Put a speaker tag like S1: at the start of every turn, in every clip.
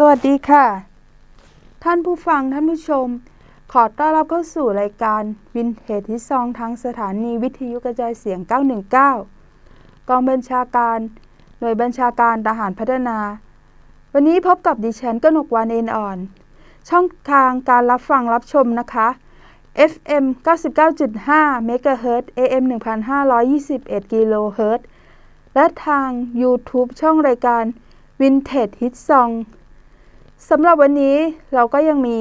S1: สวัสดีค่ะ ท่านผู้ฟังท่านผู้ชม ขอต้อนรับเข้าสู่รายการวินเทจที่ซองทางสถานีวิทยุกระจายเสียง 919 กองบัญชาการ หน่วยบัญชาการทหารพัฒนา วันนี้พบกับดิฉันกนกวานเอ็นอ่อน ช่องทางการรับฟังรับชมนะคะ FM 99.5เมกะเฮิรตซ์ AM 1521กิโลเฮิรตซ์และทาง YouTube ช่องรายการ Vintage Hit Song สำหรับวันนี้เราก็ยังมี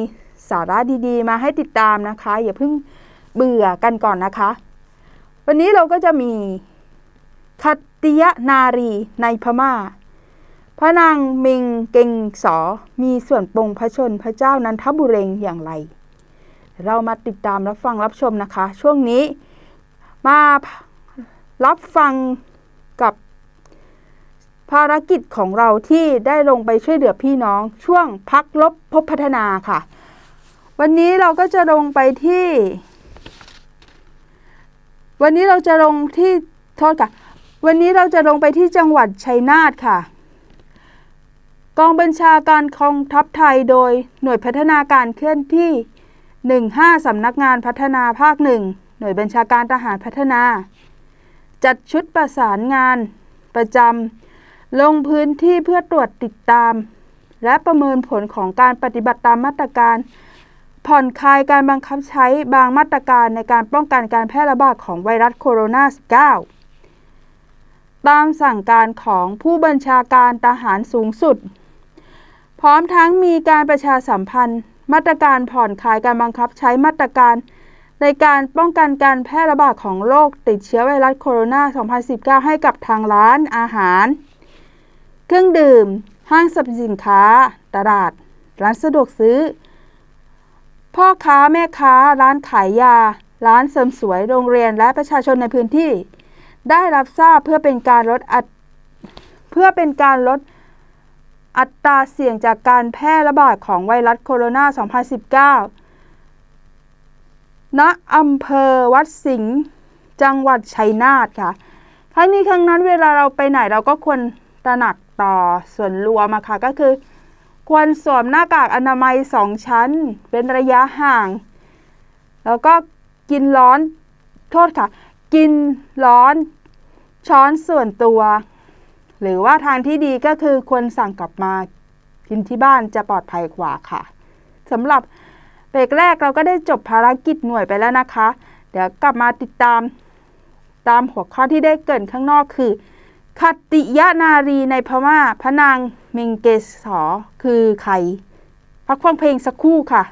S1: สาระดีๆ มาให้ติดตามนะคะ อย่าเพิ่งเบื่อกันก่อนนะคะ วันนี้เราก็จะมีคัตติยนารีในพม่า พระนางมิงเกงสอมีส่วนปรงพระชนพระเจ้านันทบุเรงอย่างไร เรามาติดตามรับฟังรับชมนะคะ ช่วงนี้มารับฟังกับ ภารกิจของเราที่ได้ลงไปช่วยเหลือพี่น้อง ช่วงพักลบพบพัฒนาค่ะ วันนี้เราก็จะลงไปที่ วันนี้เราจะลงที่โทษค่ะ วันนี้เราจะลงไปที่จังหวัดชัยนาทค่ะ กองบัญชาการกองทัพไทยโดยหน่วยพัฒนาการเคลื่อนที่ 15สำนักงานพัฒนาภาคหนึ่งหน่วยบัญชาการทหารพัฒนา จัดชุดประสานงานประจำ ลงพื้นที่เพื่อตรวจติดตาม และประเมินผลของการปฏิบัติตามมาตรการ ผ่อนคลายการบังคับใช้บางมาตรการในการป้องกันการแพร่ระบาดของไวรัสโคโรนา 19 ตามสั่งการของผู้บัญชาการทหารสูงสุด พร้อมทั้งมีการประชาสัมพันธ์ มาตรการผ่อนคลายการบังคับใช้มาตรการในการป้องกันการแพร่ระบาดของโรคติดเชื้อไวรัสโคโรนา 2019 ให้กับทางร้านอาหาร เครื่องดื่ม ห้างสรรพสินค้า ตลาด ร้านสะดวกซื้อ พ่อค้าแม่ค้า ร้านขายยา ร้านเสริมสวย โรงเรียน และประชาชนในพื้นที่ ได้รับทราบเพื่อเป็นการลดอัตเพื่อเป็นการลดอัตราเสี่ยงจากการแพร่ระบาดของไวรัสโคโรนา 2019 ณ อำเภอวัดสิงห์ จังหวัดชัยนาทค่ะครั้งนี้ครั้งนั้นเวลาเราไปไหนเราก็ควรตระหนัก ต่อส่วนรวมอะค่ะก็คือ ควรสวมหน้ากากอนามัยสองชั้น เป็นระยะห่าง แล้วก็กินร้อนโทษค่ะ กินร้อนช้อนส่วนตัว หรือว่าทางที่ดีก็คือควรสั่งกลับมากินที่บ้านจะปลอดภัยกว่าค่ะสำหรับเบรกแรกเราก็ได้จบภารกิจหน่วยไปแล้วนะคะ เดี๋ยวกลับมาติดตามตามหัวข้อที่ได้เกินข้างนอกคือ คติยนารีในพม่าพระนางเมงเกสอคือใครพักฟังเพลงสักครู่ค่ะ